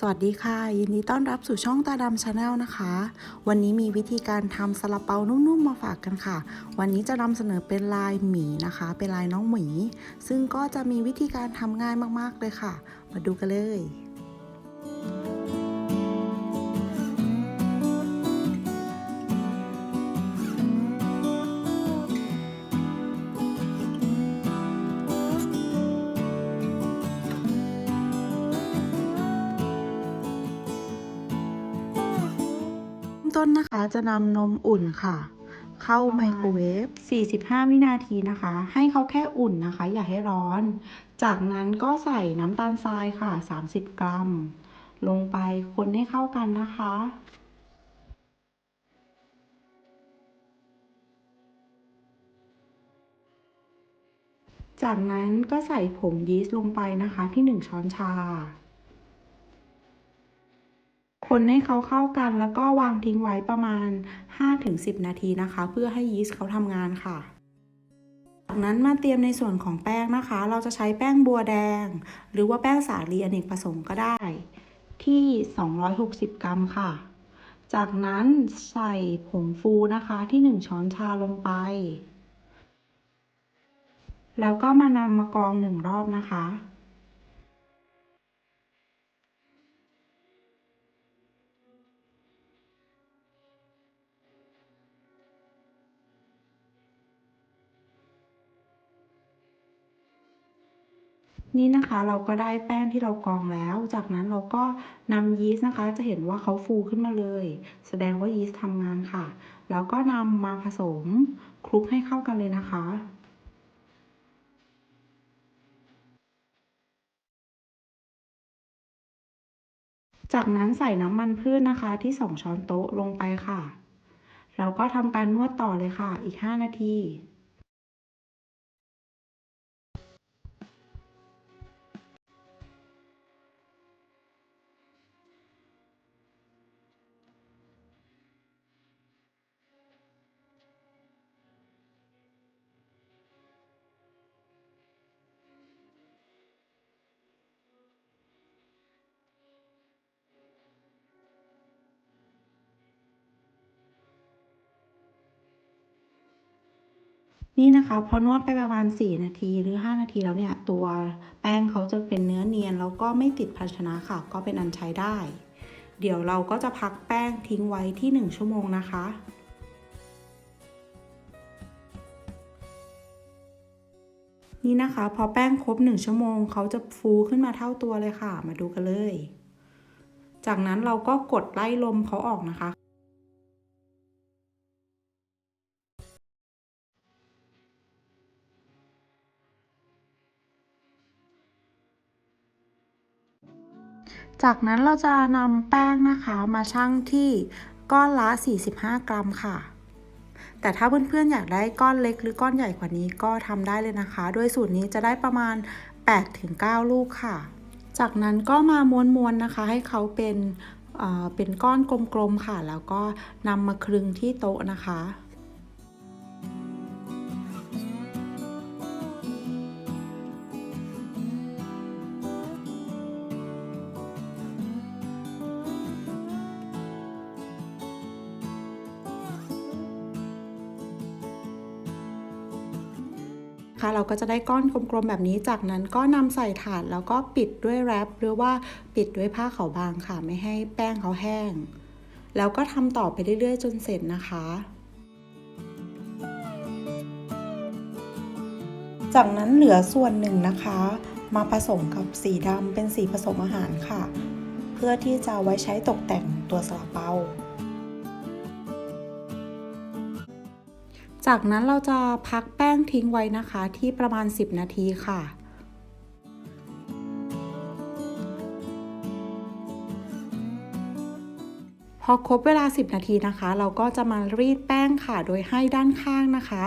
สวัสดีค่ะ ยินดีต้อนรับสู่ช่องตาดำชาแนลนะคะ วันนี้มีวิธีการทำซาลาเปานุ่มๆมาฝากกันค่ะ วันนี้จะนำเสนอเป็นลายหมีนะคะ เป็นลายน้องหมี ซึ่งก็จะมีวิธีการทำง่ายมากๆเลยค่ะ มาดูกันเลย ต้นนะคะจะนำนมอุ่นค่ะ เข้าไมโครเวฟ 45 วินาทีนะคะ ให้เขาแค่อุ่นนะคะ อย่าให้ร้อน จากนั้นก็ใส่น้ำตาลทรายค่ะ 30 กรัม ลงไปคนให้เข้ากันนะคะจากนั้นก็ใส่ผงยีสต์ลงไปนะคะที่ 1 ช้อนชา คนให้เขาเข้ากันแล้วก็วางทิ้งไว้ประมาณ 5-10 นาทีนะคะ เพื่อให้ยีสต์เขาทำงานค่ะจากนั้นมาเตรียมในส่วนของแป้งนะคะ เราจะใช้แป้งบัวแดง หรือว่าแป้งสาลีอเนกประสงค์ก็ได้ ที่ 260 กรัมค่ะ จากนั้นใส่ผงฟูนะคะที่ 1 ช้อนชาลงไป แล้วก็มานำมากรองหนึ่งรอบนะคะ นี่นะคะเราก็ได้แป้งที่เรากรองแล้ว จากนั้นเราก็นำยีสต์นะคะ จะเห็นว่าเขาฟูขึ้นมาเลย แสดงว่ายีสต์ทำงานค่ะ แล้วก็นำมาผสมคลุกให้เข้ากันเลยนะคะจากนั้นใส่น้ำมันพืชนนะคะที่ 2 ช้อนโต๊ะลงไปค่ะแล้วก็ทำการนวดต่อเลยค่ะ อีก 5 นาที นี่นะคะพอนวดไปประมาณ 4 นาทีหรือ 5 นาทีแล้วเนี่ย ตัวแป้งเขาจะเป็นเนื้อเนียน แล้วก็ไม่ติดภาชนะค่ะ ก็เป็นอันใช้ได้ เดี๋ยวเราก็จะพักแป้งทิ้งไว้ที่ 1 ชั่วโมงนะคะนี่นะคะ พอแป้งครบ 1 ชั่วโมงเขาจะฟูขึ้นมาเท่าตัวเลยค่ะ มาดูกันเลย จากนั้นเราก็กดไล่ลมเขาออกนะคะ จากนั้นเราจะนำแป้งนะคะมาชั่งที่ก้อนละ 45 กรัมค่ะ แต่ถ้าเพื่อนๆอยากได้ก้อนเล็กหรือก้อนใหญ่กว่านี้ก็ทำได้เลยนะคะโดยสูตรนี้จะได้ประมาณ 8-9 ลูกค่ะ จากนั้นก็มาม้วนๆนะคะ ให้เขาเป็นเอ่อเป็นก้อนกลมๆค่ะ แล้วก็นำมาคลึงที่โต๊ะนะคะ ค่ะ เราก็จะได้ก้อนกลมๆแบบนี้ จากนั้นก็นำใส่ถาดแล้วก็ปิดด้วยแรปหรือว่าปิดด้วยผ้าขาวบางค่ะ ไม่ให้แป้งเขาแห้ง แล้วก็ทำต่อไปเรื่อยๆ จนเสร็จนะคะจากนั้นเหลือส่วนหนึ่งนะคะ มาผสมกับสีดำเป็นสีผสมอาหารค่ะ เพื่อที่จะไว้ใช้ตกแต่งตัวซาลาเปา จากนั้นเราจะพักแป้งทิ้งไว้นะคะที่ประมาณ 10 นาทีค่ะพอครบเวลา 10 นาทีนะคะ เราก็จะมารีดแป้งค่ะ โดยให้ด้านข้างนะคะ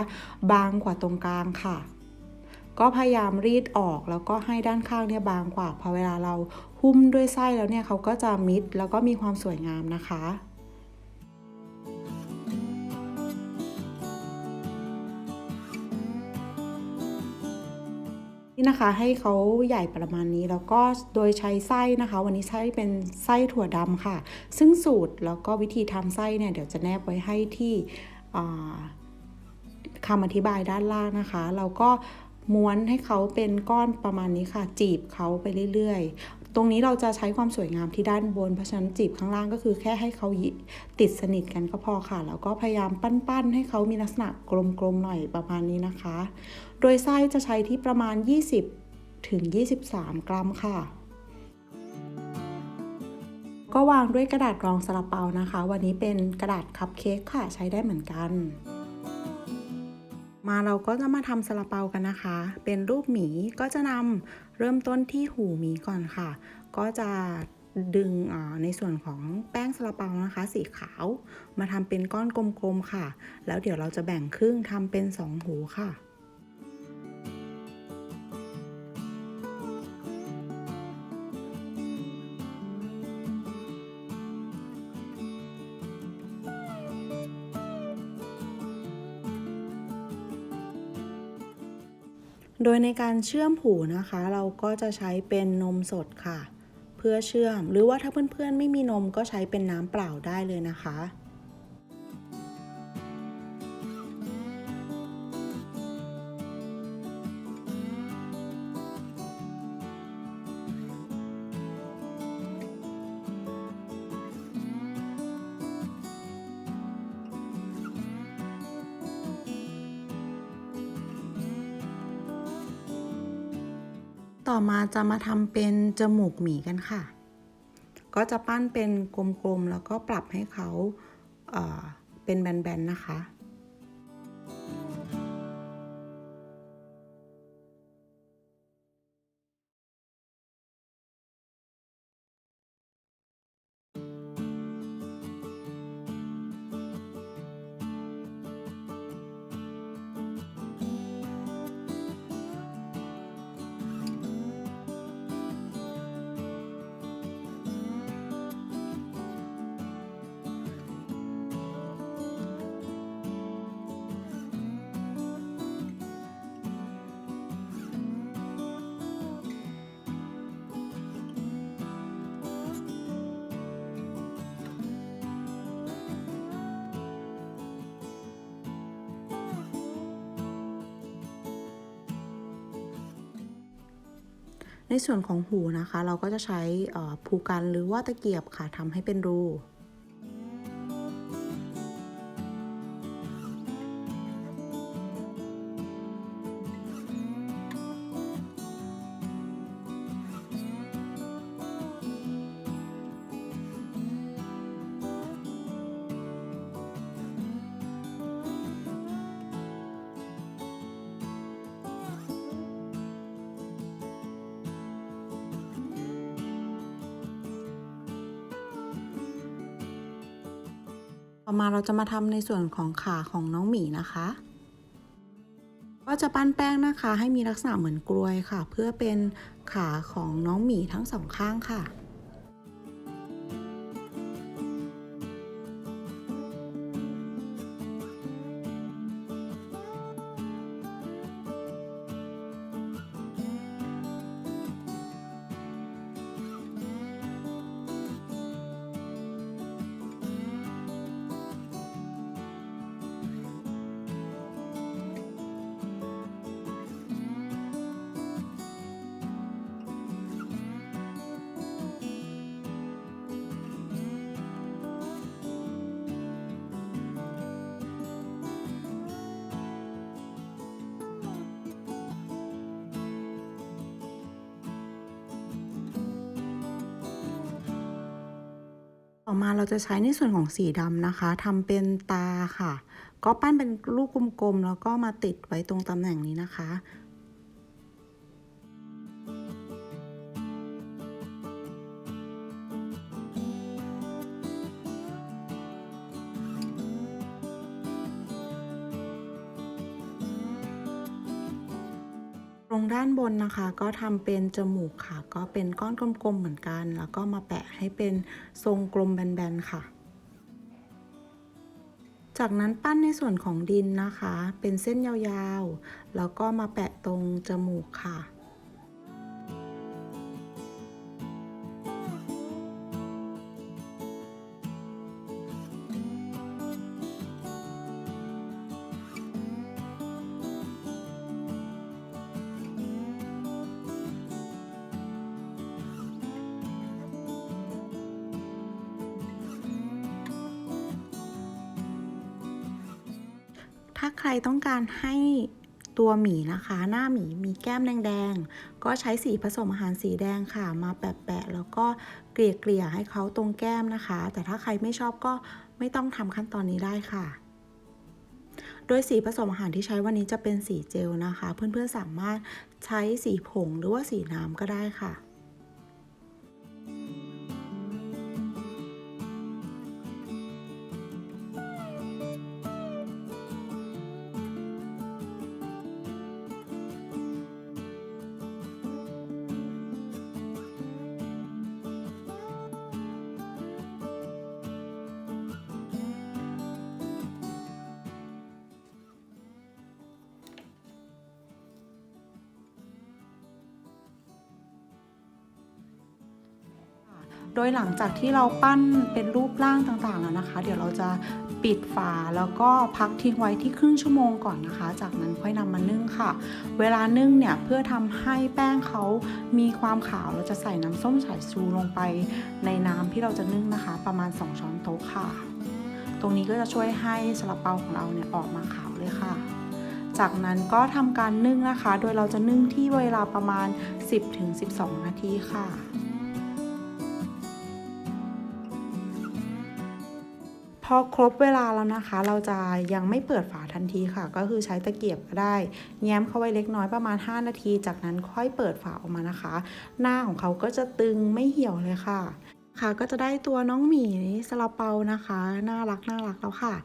บางกว่าตรงกลางค่ะ ก็พยายามรีดออกแล้วก็ให้ด้านข้างเนี่ยบางกว่าพอเวลาเราหุ้มด้วยไส้แล้วเนี่ยเขาก็จะมิดแล้วก็มีความสวยงามนะคะ นี่นะคะให้เขาใหญ่ประมาณนี้แล้วก็โดยใช้ไส้นะคะ วันนี้ใช้เป็นไส้ถั่วดำค่ะ ซึ่งสูตรแล้วก็วิธีทำไส้เนี่ยเดี๋ยวจะแนบไว้ให้ที่อ่าคำอธิบายด้านล่างนะคะ เราก็ม้วนให้เขาเป็นก้อนประมาณนี้ค่ะ จีบเขาไปเรื่อย ตรงนี้เราจะใช้ความสวยงามที่ด้านบน เพราะฉะนั้นจีบข้างล่างก็คือแค่ให้เขาติดสนิทกันก็พอค่ะ แล้วก็พยายามปั้นๆ ให้เขามีลักษณะกลมๆหน่อยประมาณนี้นะคะ โดยไส้จะใช้ที่ประมาณ 20ถึง23 กรัมค่ะก็วางด้วยกระดาษรองซาลาเปานะคะ วันนี้เป็นกระดาษคัพเค้กค่ะใช้ได้เหมือนกัน มาเราก็จะมาทำซาลาเปากันนะคะ เป็นรูปหมีก็จะนำ เริ่มต้นที่หูหมีก่อนค่ะ ก็จะดึงในส่วนของแป้งซาลาเปานะคะ สีขาวมาทำเป็นก้อนกลมๆค่ะ แล้วเดี๋ยวเราจะแบ่งครึ่งทำเป็นสองหูค่ะ โดยในการเชื่อมผูนะคะ เราก็จะใช้เป็นนมสดค่ะ เพื่อเชื่อม หรือว่าถ้าเพื่อนๆไม่มีนมก็ใช้เป็นน้ำเปล่าได้เลยนะคะ ต่อมาจะมาทำเป็นจมูกหมีกันค่ะ ก็จะปั้นเป็นกลมๆแล้วก็ปรับให้เขาเเป็นแบนๆนะคะ ในส่วนของหูนะคะ เราก็จะใช้ภูกันหรือว่าตะเกียบค่ะทำให้เป็นรู ต่อมาเราจะมาทำในส่วนของขาของน้องหมีนะคะ ก็จะปั้นแป้งนะคะให้มีลักษณะเหมือนกลวยค่ะ เพื่อเป็นขาของน้องหมีทั้งสองข้างค่ะ ต่อมาเราจะใช้ในส่วนของสีดำนะคะทำเป็นตาค่ะ ก็ปั้นเป็นลูกกลมๆแล้วก็มาติดไว้ตรงตำแหน่งนี้นะคะ ด้านบนนะคะ ก็ทำเป็นจมูกค่ะ ก็เป็นก้อนกลมๆเหมือนกัน แล้วก็มาแปะให้เป็นทรงกลมแบนๆค่ะ จากนั้นปั้นในส่วนของดินนะคะ เป็นเส้นยาวๆ แล้วก็มาแปะตรงจมูกค่ะ ถ้าใครต้องการให้ตัวหมีนะคะ หน้าหมีมีแก้มแดงๆ ก็ใช้สีผสมอาหารสีแดงค่ะ มาแปะๆแล้วก็เกลี่ยๆให้เขาตรงแก้มนะคะ แต่ถ้าใครไม่ชอบก็ไม่ต้องทำขั้นตอนนี้ได้ค่ะ โดยสีผสมอาหารที่ใช้วันนี้จะเป็นสีเจลนะคะ เพื่อนๆสามารถใช้สีผงหรือว่าสีน้ำก็ได้ค่ะ โดยหลังจากที่เราปั้นเป็นรูปร่างต่างๆแล้วนะคะ เดี๋ยวเราจะปิดฝาแล้วก็พักทิ้งไว้ที่ครึ่งชั่วโมงก่อนนะคะ จากนั้นค่อยนำมานึ่งค่ะ เวลานึ่งเนี่ยเพื่อทำให้แป้งเขามีความขาวเราจะใส่น้ำส้มสายชูลงไปในน้ำที่เราจะนึ่งนะคะ ประมาณ 2 ช้อนโต๊ะค่ะ ตรงนี้ก็จะช่วยให้ซาลาเปาของเราเนี่ยออกมาขาวเลยค่ะจากนั้นก็ทำการนึ่งนะคะ โดยเราจะนึ่งที่เวลาประมาณ 10-12 นาทีค่ะ อครบเวลาแล้วนะคะ เราจะยังไม่เปิดฝาทันทีค่ะ ก็คือใช้ตะเกียบก็ได้ แง้มเข้าไว้เล็กน้อยประมาณ 5 นาที จากนั้นค่อยเปิดฝาออกมานะคะ หน้าของเขาก็จะตึงไม่เหี่ยวเลยค่ะ ค่ะก็จะได้ตัวน้องหมีซาลาเปานะคะ น่ารักน่ารักแล้วค่ะ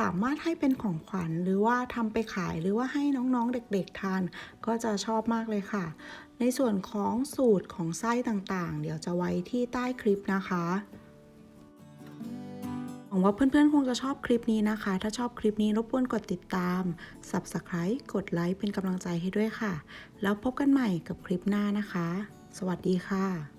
สามารถให้เป็นของขวัญหรือว่าทำไปขายหรือว่าให้น้องๆเด็กๆทานก็จะชอบมากเลยค่ะ ในส่วนของสูตรของไส้ต่างๆ เดี๋ยวจะไว้ที่ใต้คลิปนะคะ หวังว่าเพื่อนๆ คงจะชอบคลิปนี้นะคะ ถ้าชอบคลิปนี้รบกวนกดติดตาม Subscribe กดไลค์เป็นกำลังใจให้ด้วยค่ะ แล้วพบกันใหม่กับคลิปหน้านะคะ สวัสดีค่ะ